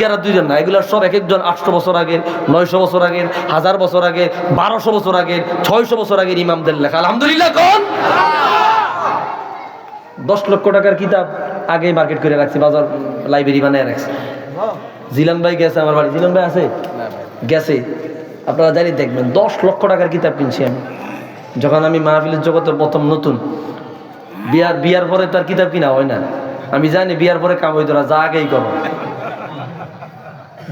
আজকের দুইজন না, এগুলো সব এক একজন আটশো বছর আগের, নয়শো বছর আগের, হাজার বছর আগের, বারোশো বছর আগের, ছয়শো বছর আগের ইমামদের লেখা। আলহামদুলিল্লাহ, কোন? দশ লক্ষ টাকার কিতাব আগে মার্কেট করে রাখছি, বাজার লাইব্রেরি বানিয়ে রাখছি। জিলান ভাই গেছে আমার বাড়ি। জিলান ভাই আছে? গেছে। আপনারা জানি দেখবেন, দশ লক্ষ টাকার কিতাব কিনছি আমি। যখন আমি মাহফিলের জগতের প্রথম নতুন, বিয়ার বিয়ার পরে তার কিতাব কিনা হয় না। আমি জানি বিয়ার পরে কাম হইতো না, যা আগেই করো।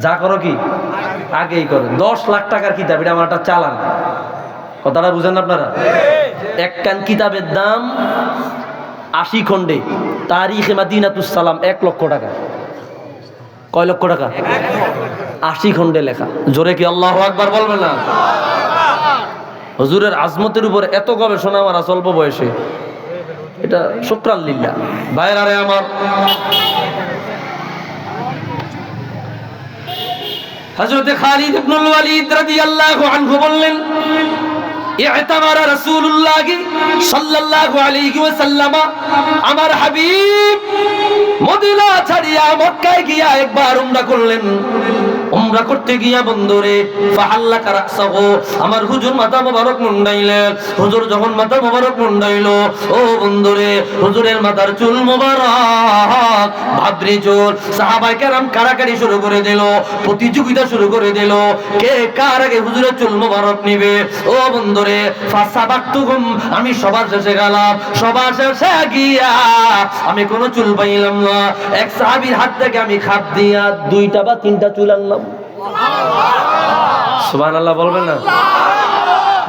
যা করো কি? আগেই করো। দশ লাখ টাকার কিতাব, এটা আমার একটা চালান। কথাটা বুঝেন আপনারা? এক কান কিতাবের দাম আশি খণ্ডে। তারিখে মাদিনাতুস সালাম, এক লক্ষ টাকা। কয় লক্ষ টাকা? আশি খণ্ডে লেখা। জোরে কি আল্লাহ একবার বলবে না? হজুরের আজমতের উপর এত গবেষণা আমার আছে অল্প বয়সে। এটা শুক্রান লিল্লা ভাইয়ের আরে আমার। হযরত খালিদ ইবনুল ওয়ালিদ রাদিয়াল্লাহু আনহু বললেন, ইতামারা রাসূলুল্লাহ সাল্লাল্লাহু আলাইহি ওয়াসাল্লাম, আমার হাবিব মদিনা ছাড়িয়া মক্কায় গিয়া একবার উমরা করলেন। উমরা করতে গিয়া বন্ধুরে কারাসাহু আমার হুজুর মাথা মোবারক মুন্ডাইলেন। হুজুর যখন মাথা মোবারক মুন্ডাইলো, ও বন্ধুরে, হুজুরের মাথার চুল মোবারক, ভাবরি চুল। সাহাবাই কেরাম কারাকারি শুরু করে দিল, প্রতিযোগিতা শুরু করে দিল, কে কার আগে হুজুরের চুল মোবারক নিবে? ও বন্ধুরে ফাসাবাক্তুকুম আমি সবার শেষে গেলাম, সবার শেষে গিয়া আমি কোনো চুল পাইলাম না। এক সাহাবীর হাত থেকে আমি খাপ দিয়া দুইটা বা তিনটা চুল আনলাম। সুবহানাল্লাহ বলবেন না?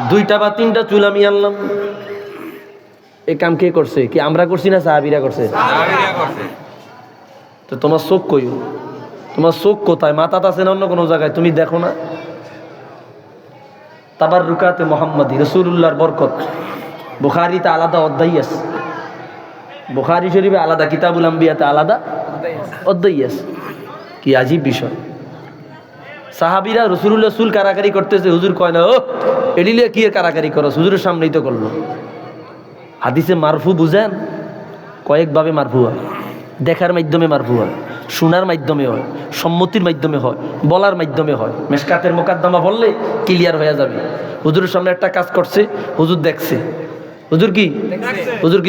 দুইটা বা তিনটা চুল আমি আনলাম। এই কাম কে করছে? কি আমরা করছি না সাহাবিরা করছে? তো তোমার চোখ কই? তোমার চোখ কোথায়? মাথা আছে না অন্য কোনো জায়গায়? তুমি দেখো না? তাবার রুকাতে মোহাম্মদী রসুল্লাহর বরকত। বুখারিতে আলাদা অধ্যায় আছে। বুখারি শরীফে আলাদা কিতাবুল আম্বিয়াতে আলাদা অধ্যায় আছে। কি আজীব বিষয়। সাহাবিরা রসুল্লাহ চুল কারাকারি করতেছে। হুজুর কয় না ও এডিলে কি কারাকারি করো? হুজুরের সামনেই তো করল। হাদিসে মারফু বুঝেন? কয়েকভাবে মারফু হয়। দেখার মাধ্যমে মারফু হয়। শোনার মাধ্যমে হয়। সম্মতির মাধ্যমে হয়। বলার মাধ্যমে হয়। মেশকাতের মোকাদ্দমা বললে ক্লিয়ার হয়ে যাবে। হুজুরের সামনে একটা কাজ করছে। হুজুর দেখছে। হুজুর কি? হুজুর কিছু